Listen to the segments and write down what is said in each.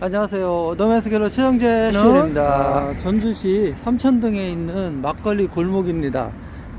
안녕하세요. 갤러 최영재 시입니다. 아, 전주시 삼천동에 있는 막걸리 골목입니다.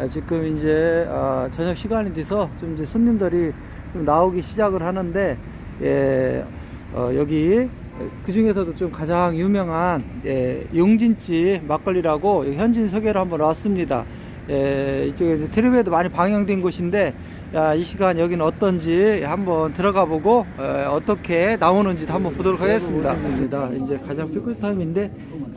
아, 지금 이제 아, 저녁 시간이 돼서 좀 이제 손님들이 좀 나오기 시작을 하는데 예, 어, 여기 그 중에서도 좀 가장 유명한 예, 용진집 막걸리라고 현진 소개를 한번 왔습니다. 예, 이쪽에 이제 텔레비에도 많이 방영된 곳인데 야, 이 시간 여기는 어떤지 한번 들어가 보고 어, 떻게 나오는지 한번 보도록 하겠습니다. 이제 가장 피크 타임인데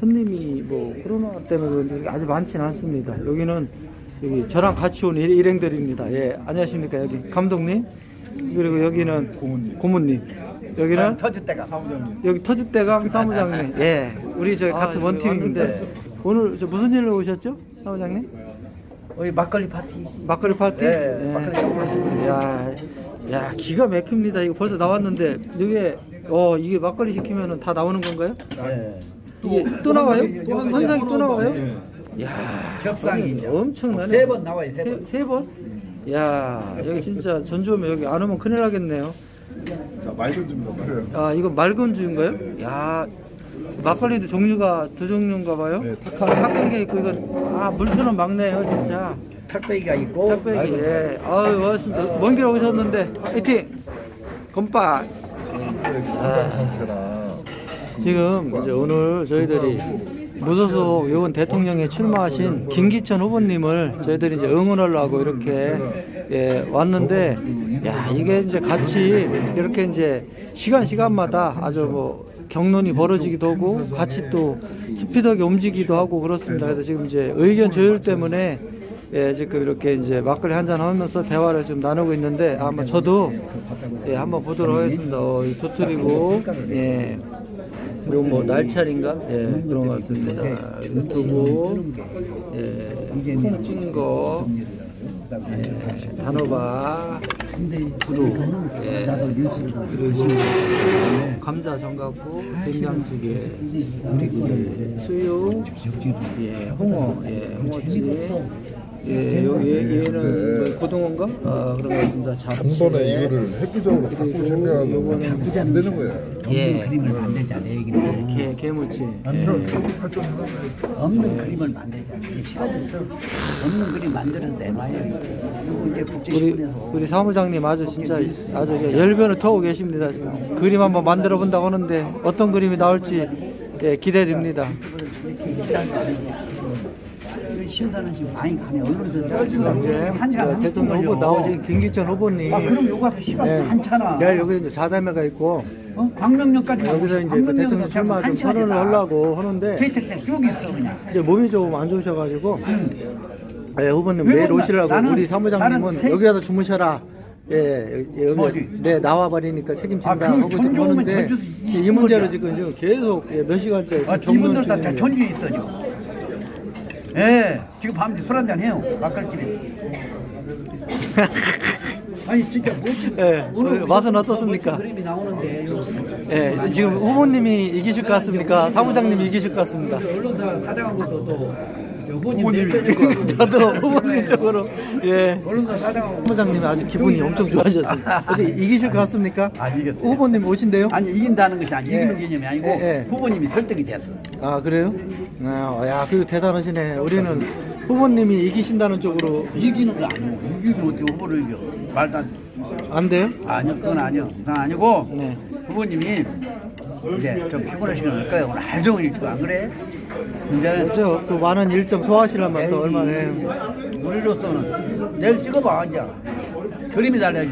손님이 뭐 코로나 때문에 그런지 아주 많지는 않습니다. 여기는 여기 저랑 같이 온 일- 일행들입니다. 예, 안녕하십니까 여기 감독님 그리고 여기는 고문님, 여기는 터줏대감 여기 터줏대감 사무장님. 예, 우리 저 같은 아, 원팀인데 오늘 저 무슨 일로 오셨죠, 사무장님? 우리 막걸리 파티 막걸리 파티? 네, 막걸리 파티. 야, 야, 기가 막힙니다. 이거 벌써 나왔는데, 이게, 어, 이게 막걸리 시키면은 다 나오는 건가요? 네. 이게 또, 나와요? 또 한- 한 상이 또또 나와요? 네. 야, 겹상이 이제. 엄청나네. 세 번 나와요, 세 세, 번. 세 번? 야, 여기 진짜 전주 오면 여기 안 오면 큰일 나겠네요. 자, 맑은 좀 넣어요. 아, 이거 맑은 주인가요? 야, 막걸리도 종류가 두 종류인가 봐요? 네, 탁한. 탁한 게 있고, 이건, 아, 물처럼 막네요, 진짜. 탁배기가 있고 탁배기, 예. 아유, 고맙습니다. 먼 길 오셨는데, 화이팅! 건빠! 상태나 지금 이제 오늘 저희들이 무소속 요원 대통령에 출마하신 김기천 후보님을 저희들이 이제 응원하려고 이렇게 예, 왔는데 야 이게 이제 같이 이렇게 이제 시간 시간마다 아주 뭐 경론이 벌어지기도 하고 같이 또 스피드하게 움직이기도 하고 그렇습니다. 그래서 지금 이제 의견 조율 때문에 예, 지금 이렇게 이제 막걸리 한 잔 하면서 대화를 좀 나누고 있는데 아마 저도 예, 한번 보도록 하겠습니다. 어, 이 도토리고 예. 그리고 뭐 날차린가? 예, 그런 것 같습니다. 그리고 두부, 예, 콩찐 거, 예, 단호박, 두루, 예, 그리고 감자 전가고, 된장찌개, 그리고 수육, 예, 홍어, 예, 홍어찜, 예, 여기 얘는 뭐 고등어인가? 아, 그런 것 같습니다. 한 잡채. 번에 이거를 획기적으로 바꾸고 생각하면 안 되는 거야. 예. 그림을 만들자 내 얘기는 게, 게무치. 예. 없는 그림을 만들자 시간이 없어 없는 그림 만들어서 내놔야 그리고 이제 우리 우리 사무장님 아주 진짜 아주 저 열변을 터고 계십니다. 지금. 그림 한번 만들어 본다고 하는데 어떤 그림이 나올지 예, 기대됩니다. 지금 많이 가네 언론에서 이제 한 시간 저 대통령 후보 나오신 김기천 후보님. 아 그럼 요거 가서 시간 예, 많잖아 내일 여기 이제 자담회가 있고 어? 광명역까지 여기서 이제 그 대통령 출마 좀 선언을 하려고 하는데 KTX 쭉 있어 그냥 이제 몸이 좀 안 좋으셔가지고 예, 후보님 왜 내일? 오시려고 나는- 우리 사무장님은 나는 태- 여기 가서 주무셔라. 예, 여기, 여기 어디? 네 나와 버리니까 책임진다 아, 그럼 하고 지금 전주 오면 하는데 전주에서 이 문제로 거야. 지금 지금 계속 예, 몇 시간째 아, 지금 이분들 다, 중이에요. 전주에 있어 지금 예 지금 밤에 술 한잔 해요 막걸리집에 아니 진짜 멋진 예, 어, 맛은 어떻습니까? 멋진 그림이 나오는데 예, 지금 후보님이 이기실 것 같습니까? 사무장님이 이기실 것 같습니다. 언론사 사장하고도 또 후보님 대표님 저도 후보님 쪽으로 예. 언론사 사장하고 사무장님이 아주 기분이 엄청 좋아졌어요. 어디 이기실 것 같습니까? 아, 이겼어요. 후보님 오신대요? 아니 이긴다는 것이 아니 이기는 예. 개념이 아니고 예, 예. 후보님이 설득이 됐어 아 그래요? 아, 야, 그 대단하시네. 우리는 후보님이 이기신다는 쪽으로 이기는 거 아니고 이기면 어떻게 후보를 이겨 말도 안 돼. 안 돼요? 아니요 그건 아니요 그건 아니고 네. 후보님이 이제 좀 피곤하시는 거예요 오늘 하루 종일 일찍 안 그래? 이제 그죠? 그 많은 일정 소화하시려면 또 얼마나 해요. 우리로서는 내일 찍어봐 이제 그림이 달라야지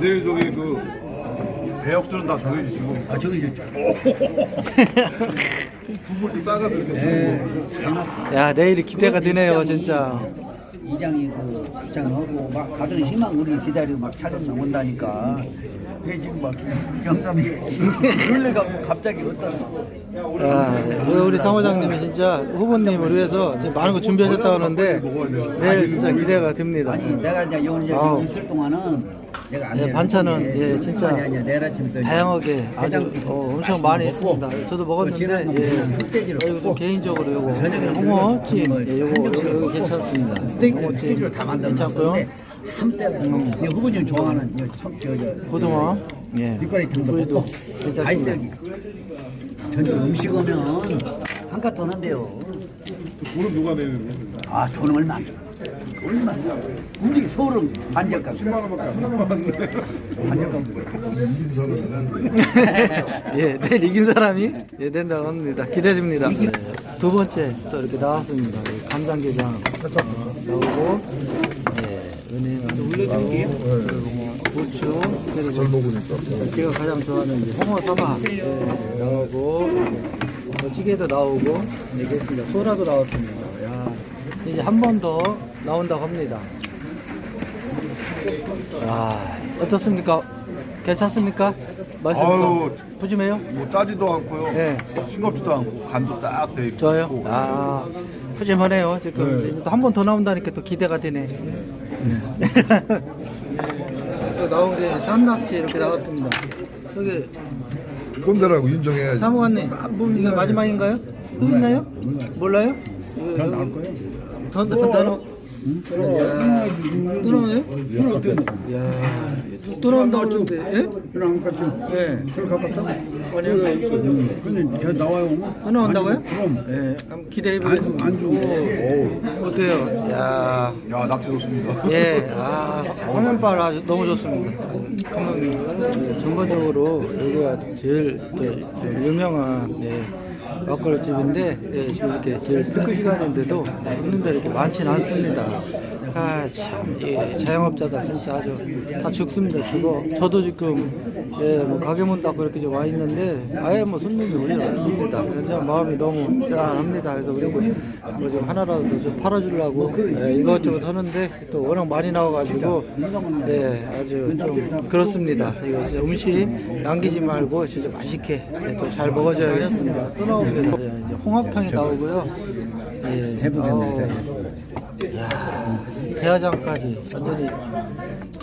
내일 저기 그 배역들은 다 정해주시고 아 저기 저 부모님 따가들 이렇게 네. 야, 내일이 기대가 되네요, 진짜. 이장이 그 입장하고 막 가정 희망 우리 기다리고 막 촬영 나온다니까 그게 지금 막 영감이 놀래가 갑자기 어떤 야, 우리 사무장님이 진짜 후보님을 위해서 지금 많은 거 준비하셨다고 하는데 내일 진짜 기대가 됩니다. 아니 내가 이제 여기 아우. 있을 동안은 내가 안 예, 되는 반찬은, 게 예, 진짜 아니 아니 내일 아침부터 이제 다양하게 아주 어, 엄청 맛있는 많이 거 했습니다. 저도 그 먹었는데 지난 예, 흑돼지를 어, 이거 먹고 개인적으로 이거 저녁에는 홍어찜 뭐 예, 한 이거 괜찮습니다. 스테이크 홍어찜 다 괜찮고요. 만들었는데 한때 이 후보님 좋아하는 이 참, 저, 저, 고등어 예, 육가리 탕도 먹고 괜찮습니다. 다이스기 전주 음식 오면 한가 더 난대요. 돈은 누가 내는 거야? 아, 돈 얼마 안 줘. 얼마 안 줘. 우리 서울은 반절가. 10만 원밖에 안 남았네. 반절가. 예, 내일 이긴 사람이 예, 된다고 합니다. 기대됩니다. 네, 두 번째 또 이렇게 나왔습니다. 예, 간장게장 나오고, 예, 은행 나오고, 그리고 뭐 고추, 그리고 제가 가장 좋아하는 이제 홍어 사마 예, 나오고, 뭐 찌개도 나오고, 네, 그렇습니다. 소라도 나왔습니다. 야, 이제 한 번 더 나온다고 합니다. 야, 어떻습니까? 괜찮습니까? 맛있습니까? 푸짐해요? 뭐 짜지도 않고요. 네. 싱겁지도 않고 간도 딱 돼 있고. 좋아요? 아, 푸짐하네요. 지금 한 번 더 나온다니까 또 기대가 되네. 또 나온 게 산낙지 이렇게 나왔습니다. 여기 꼰대라고 인정해야지. 사무관님, 이게 마지막인가요? 또 있나요? 몰라요? 더 나올 거예요? 더, 더, 더, 나오네요? 이야, 또, 또 나온다고 그러는데, 예? 그럼 같이 예. 술 가깝다. 아니요. 근데 저 나와요. 또 나온다고요? 그럼. 예, 한번 기대해 보겠습니다. 안 주고. 어때요? 야, 야 낙지 좋습니다. 예, 아, 화면빨 아주 너무 좋습니다. 감독님, 전반적으로 여기가 제일 제일 유명한 예, 막걸리 집인데 예, 지금 이렇게 제일 피크 시간인데도 손님들 이렇게 많지는 않습니다. 아, 참, 예, 자영업자들 진짜 아주 다 죽습니다, 죽어. 저도 지금, 예, 뭐, 가게 문 닫고 이렇게 좀와 있는데, 아예 뭐 손님이 오질 않습니다. 그래서 마음이 너무 짠합니다. 그래서 그리고 뭐좀 하나라도 좀 팔아주려고, 예, 이것저것 하는데, 또 워낙 많이 나와가지고, 예, 아주 좀 그렇습니다. 이거 진짜 음식 남기지 말고 진짜 맛있게 예, 또잘 먹어줘야겠습니다. 또. 예, 이제 홍합탕이 나오고요. 예, 어우, 야, 대화장까지 완전히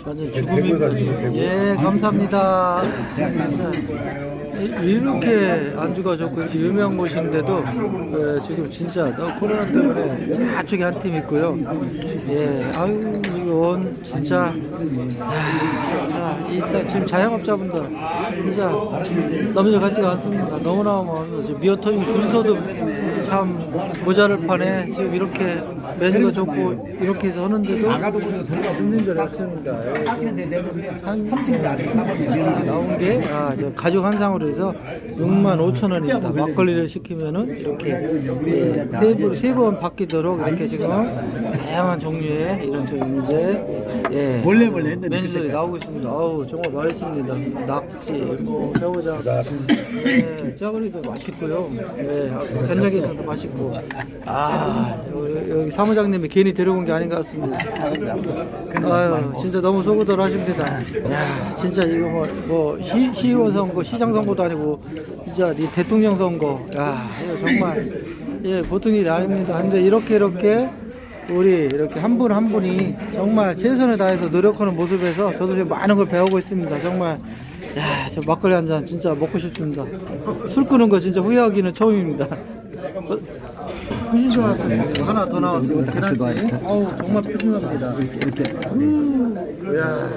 완전 죽음입니다. 예, 감사합니다. 이- 이렇게 안주가 좋고 이렇게 유명한 곳인데도 예, 지금 진짜 너 코로나 때문에 저쪽에 한 팀 있고요. 예, 아유 이건 진짜 야, 진짜 일단 지금 자영업자분들 진짜 넘어져 가지가 않습니다. 너무나 뭐 지금 미어터닝 준서도 참 모자를 판에 지금 이렇게 메뉴가 좋고 이렇게 해서 하는데도 손님들 없습니다. 예. 한 아, 나온 게 아, 저 가족 한상으로 해서 6만 5천 원입니다. 막걸리를 시키면은 이렇게 예, 테이블 세번 바뀌도록 이렇게 지금 다양한 종류의 이런 좀 이제 예, 몰래 몰래 했는데 메뉴들이 나오고 있습니다. 아우 정말 맛있습니다. 낙지, 뭐 새우장, 예, 짜글이도 맛있고요. 예, 간장게장도 맛있고. 아 여기, 여기 사무장님이 괜히 데려온 게 아닌 것 같습니다. 아유 진짜 너무 소구들 하십니다. 야 진짜 이거 뭐, 뭐 시, 시의원 선거, 시장 선거도 아니고 진짜 이 대통령 선거. 야 이거 정말 예 보통 일이 아닙니다. 근데 이렇게 이렇게 우리 이렇게 한분한 분이 정말 최선을 다해서 노력하는 모습에서 저도 지금 많은 걸 배우고 있습니다. 정말 야, 저 막걸리 한 잔 진짜 먹고 싶습니다. 술 끄는 거 진짜 후회하기는 처음입니다. 어, 푸신 줄 알았습니다. 하나 더 나왔습니다. 계란찜. 어우, 정말 푸짐합니다. 이렇게. 야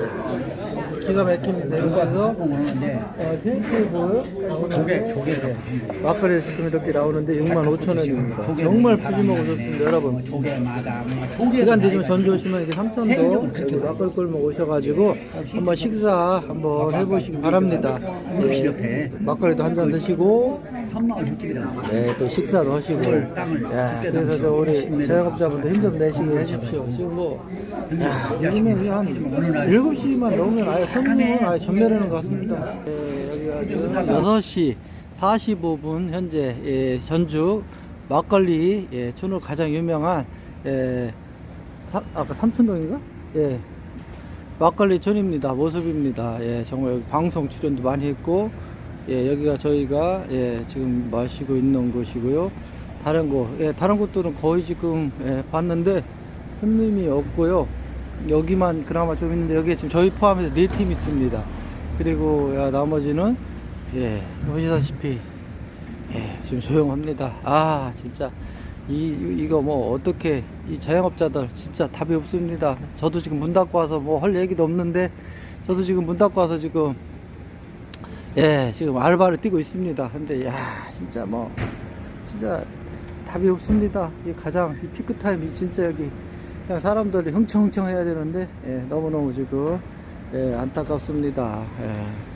기가 막힙니다. 이렇게 해서 어, 세 테이블 조개 조개 막걸리 지금 이렇게 나오는데 6만 5천 원입니다. 정말 푸짐하고 좋습니다, 여러분. 조개마다 뭐 시간 되시면 전주 오시면 이렇게 삼천도 막걸리 꿀먹 오셔가지고 한번 식사 한번 해보시기 바랍니다. 옆에 막걸리도 한 잔 드시고 선마을 횟집이라고 네, 또 식사도 하시고 야, 그래서 저 우리 자영업자분들 힘 좀 내시게 해주십시오. 지금 뭐 야, 요즘에 한 7시만 넘으면 아예 손님은 아예 전멸하는 것 같습니다. 네, 여기가 지금 6시 45분 현재 예, 전주 막걸리 예, 촌으로 가장 유명한 예, 사, 아까 삼천동인가? 예. 막걸리 촌입니다. 모습입니다. 예, 정말 여기 방송 출연도 많이 했고, 예, 여기가 저희가 예, 지금 마시고 있는 곳이고요. 다른 곳, 예, 다른 곳들은 거의 지금 예, 봤는데 손님이 없고요. 여기만 그나마 좀 있는데 여기에 지금 저희 포함해서 네 팀 있습니다. 그리고 야, 나머지는 예, 보시다시피 예, 지금 조용합니다. 아, 진짜 이 이거 뭐 어떻게 이 자영업자들 진짜 답이 없습니다. 저도 지금 문 닫고 와서 뭐 할 얘기도 없는데 저도 지금 문 닫고 와서 지금 예, 지금 알바를 뛰고 있습니다. 근데 야, 진짜 뭐 진짜 답이 없습니다. 이 가장 이 피크 타임이 진짜 여기 그냥 사람들이 흥청흥청 해야 되는데 예, 너무너무 지금 예, 안타깝습니다. 예.